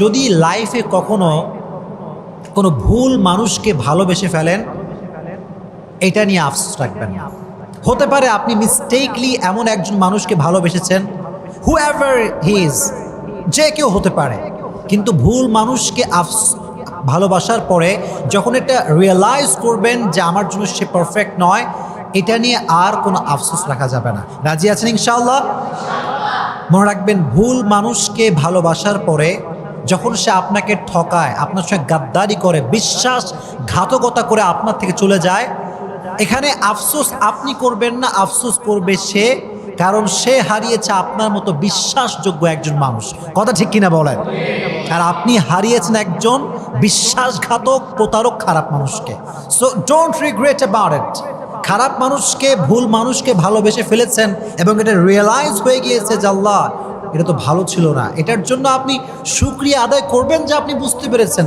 যদি লাইফে কখনো কোনো ভুল মানুষকে ভালোবেসে ফেলেন, এটা নিয়ে আফসোস রাখবেন হতে পারে আপনি মিস্টেকলি এমন একজন মানুষকে ভালোবেসেছেন হু এভার হিজ যে কেউ হতে পারে। কিন্তু ভুল মানুষকে আফস, ভালোবাসার পরে যখন এটা রিয়েলাইজ করবেন যে আমার জন্য সে পারফেক্ট নয়, এটা নিয়ে আর কোনো আফসোস রাখা যাবে না। রাজি আছেন ইনশাল্লাহ মনে রাখবেন ভুল মানুষকে ভালোবাসার পরে যখন সে আপনাকে ঠকায়, আপনার সঙ্গে গাদ্দারি করে বিশ্বাস ঘাতকতা করে আপনার থেকে চলে যায়, এখানে আফসোস আপনি করবেন না, আফসোস করবে সে, কারণ সে হারিয়েছে আপনার মতো বিশ্বাসযোগ্য একজন মানুষ। কথা ঠিক কিনা বলেন? আর আপনি হারিয়েছেন একজন বিশ্বাসঘাতক, প্রতারক, খারাপ মানুষকে। So don't regret about it খারাপ মানুষকে, ভুল মানুষকে ভালোবেসে ফেলেছেন এবং এটা রিয়েলাইজ হয়ে গিয়েছে যে আল্লাহ এটা তো ভালো ছিল না। এটার জন্য আপনি সুক্রিয়া আদায় করবেন যে আপনি বুঝতে পেরেছেন।